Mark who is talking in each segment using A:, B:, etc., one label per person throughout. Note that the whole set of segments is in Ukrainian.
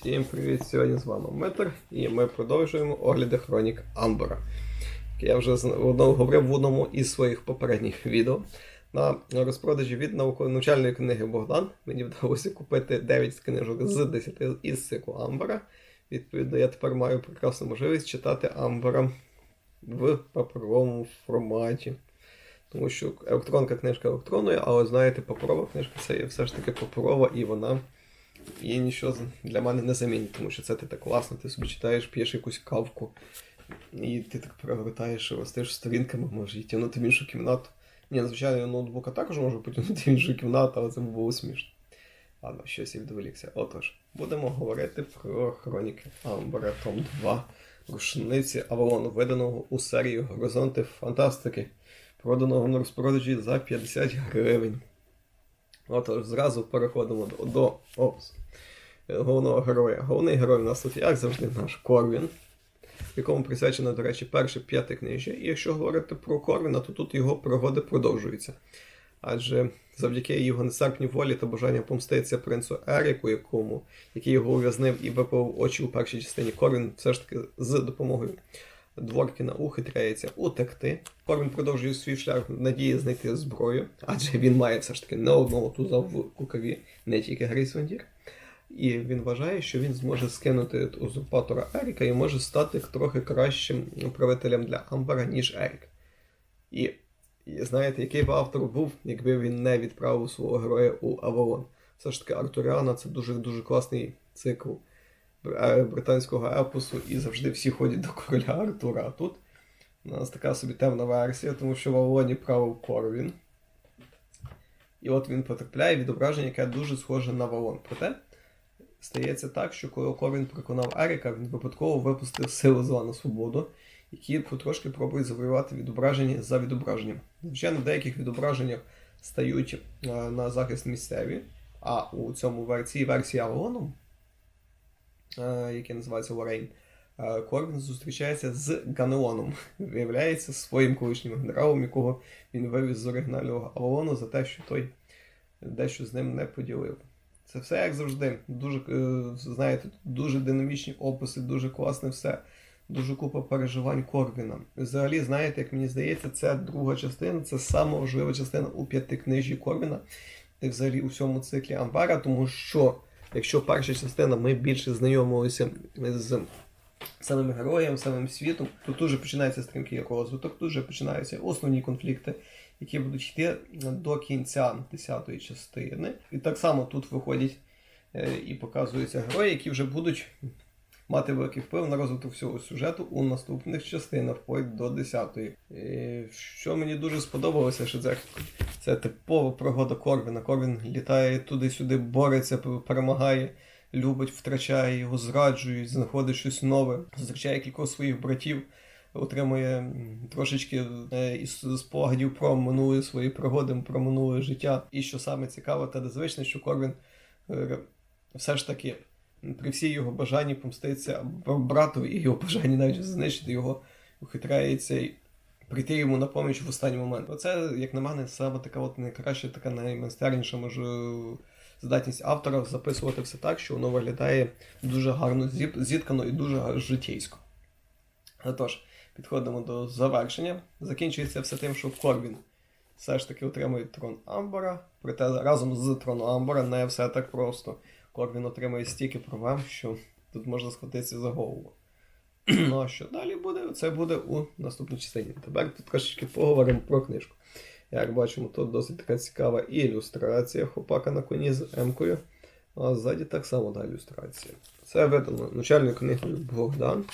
A: Всім привіт! Сьогодні з вами Митр, і ми продовжуємо огляди хронік Амбера. Я вже говорив в одному із своїх попередніх відео. На розпродажі від навчальної книги Богдан мені вдалося купити 9 книжок з 10 із циклу Амбера. Відповідно, я тепер маю прекрасну можливість читати Амбера в паперовому форматі. Тому що електронка книжка електронною, але знаєте, паперова книжка це все ж таки паперова, і вона і нічого для мене не замінить, тому що це ти так класно, ти собі читаєш, п'єш якусь кавку, і ти так перегортаєш, ростеш сторінками, можеш її тягнути в іншу кімнату. Ні, звичайно, ноутбука також можу потягнути в іншу кімнату, але це було смішно. Ладно, щось я відволікся. Отож, будемо говорити про хроніки Амбера Том 2 рушниці Авалону, виданого у серії Горизонти Фантастики, проданого на розпродажі за 50 гривень. Отож, зразу переходимо до, до опису головного героя. Головний герой у нас тут, як завжди, наш Корвін, якому присвячено, до речі, перше п'яте книжжя. І якщо говорити про Корвіна, то тут його пригоди продовжуються. Адже завдяки його несерпній волі та бажанню помститися принцу Еріку, якому, який його ув'язнив і випав очі у першій частині, Корвін все ж таки з допомогою Дворкіна ухитряється утекти. Корвін продовжує свій шлях надії знайти зброю, адже він має все ж таки не одного туза в кукаві, не тільки Грейсвандір. І він вважає, що він зможе скинути узурпатора Еріка і може стати трохи кращим правителем для Амбера, ніж Ерік. І, і знаєте, який би автор був, якби він не відправив свого героя у Авалон. Все ж таки, Артуріана це дуже-дуже класний цикл британського епосу, і завжди всі ходять до короля Артура. А тут у нас така собі темна версія, тому що в Авалоні правив Корвін. І от він потрапляє відображення, яке дуже схоже на Валон. Проте стається так, що коли Корвін переконав Еріка, він випадково випустив сили зла на свободу, які потрошки пробують завоювати відображення за відображенням. Звичайно, в деяких відображеннях стають е, на захист місцеві, а у цьому версії версії Авалону, е, яке називається Лорейн, е, Корвін зустрічається з Ганеоном, виявляється своїм колишнім генералом, якого він вивіз з оригінального Авалону за те, що той дещо з ним не поділив. Це все як завжди. Дуже, е, знаєте, дуже динамічні описи, дуже класне все. Дуже купа переживань Корвіна. Взагалі, знаєте, як мені здається, це друга частина, це сама важлива частина у п'ятикнижі Корвіна, і взагалі у всьому циклі Амбара, тому що якщо перша частина ми більше знайомилися з самим героєм, самим світом, то тут же починається стрімкий розвиток, тут же починаються основні конфлікти, які будуть йти до кінця 10-ї частини. І так само тут виходять е, і показуються герої, які вже будуть мати великий вплив на розвиток всього сюжету у наступних частинах, вплоть до 10-ї. І Що мені дуже сподобалося, що це, це типова пригода Корвіна. Корвін літає туди-сюди, бореться, перемагає. Любить, втрачає його, зраджують, знаходить щось нове, зустрічає кількох своїх братів, отримує трошечки е, із спогадів про минулі свої пригоди, про минуле життя. І що саме цікаве та незвичне, що Корвін е, все ж таки при всій його бажанні помститися бр- братові і його бажанні навіть знищити його, ухитряється й прийти йому на поміч в останній момент. Оце, як на мене, саме така от найкраща, така наймайстерніша може здатність автора записувати все так, що воно виглядає дуже гарно зіткано і дуже житейсько. Отож, підходимо до завершення. Закінчується все тим, що Корвін все ж таки отримує трон Амбера, проте разом з троном Амбера не все так просто. Корвін отримує стільки проблем, що тут можна схватитися за голову. Ну а що далі буде? Це буде у наступній частині. Тепер тут трошечки поговоримо про книжку. Як бачимо, тут досить така цікава ілюстрація хлопака на коні з Емкою. А ззаді так само та ілюстрація. Це видано начальною книгою Богдан.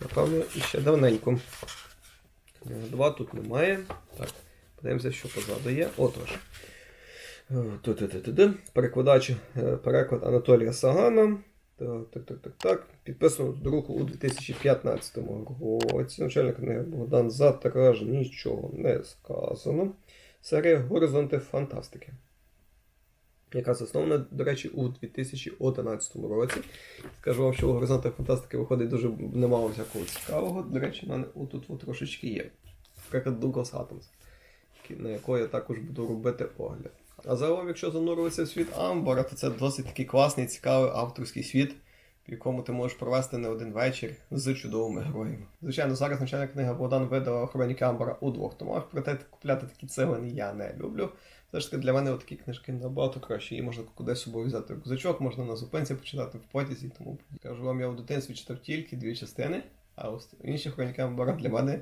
A: Напевно, іще давненько. 2 тут немає. Так, подивимося, що позаду є. Отож. Перекладач, е, переклад Анатолія Сагана. Так, так, так, так. Підписано друку у 2015 році. Начальник книги Богдан Затраж нічого не сказано. Серія Горизонти фантастики. Яка заснована, до речі, у 2011 році. Скажу вам, що у горизонтах фантастики виходить дуже немало всякого цікавого. До речі, в мене отут трошечки є. Наприклад, Douglas Adams, на якого я також буду робити огляд. А загалом, якщо занурюватися в світ Амбара, то це досить такий класний, цікавий авторський світ в якому ти можеш провести не один вечір з чудовими героями. Звичайно, зараз навчальна книга Богдан видала Хроніки Амбара удвох, тому проте купляти такі цеглини я не люблю. Все ж таки для мене такі книжки набагато краще. Її можна кудись собою взяти рюкзачок, можна на зупинці почитати в потязі. Тому кажу вам, я в дитинстві читав тільки дві частини, а ось інші хроніки Амбара для мене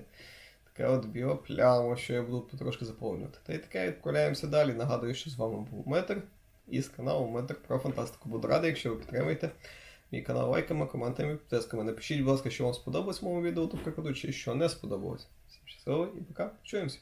A: таке от біла пляма, що я буду потрошки заповнювати. Та й таке відправляємося далі. Нагадую, що з вами був Метр із каналу Метр про фантастику. Буду радий, якщо ви підтримуєте мій канал лайками, коментами, підписками. Напишіть, будь ласка, що вам сподобалось моєму відео, до прикладу, чи що не сподобалось. Всім щасливо і пока. Чуємося.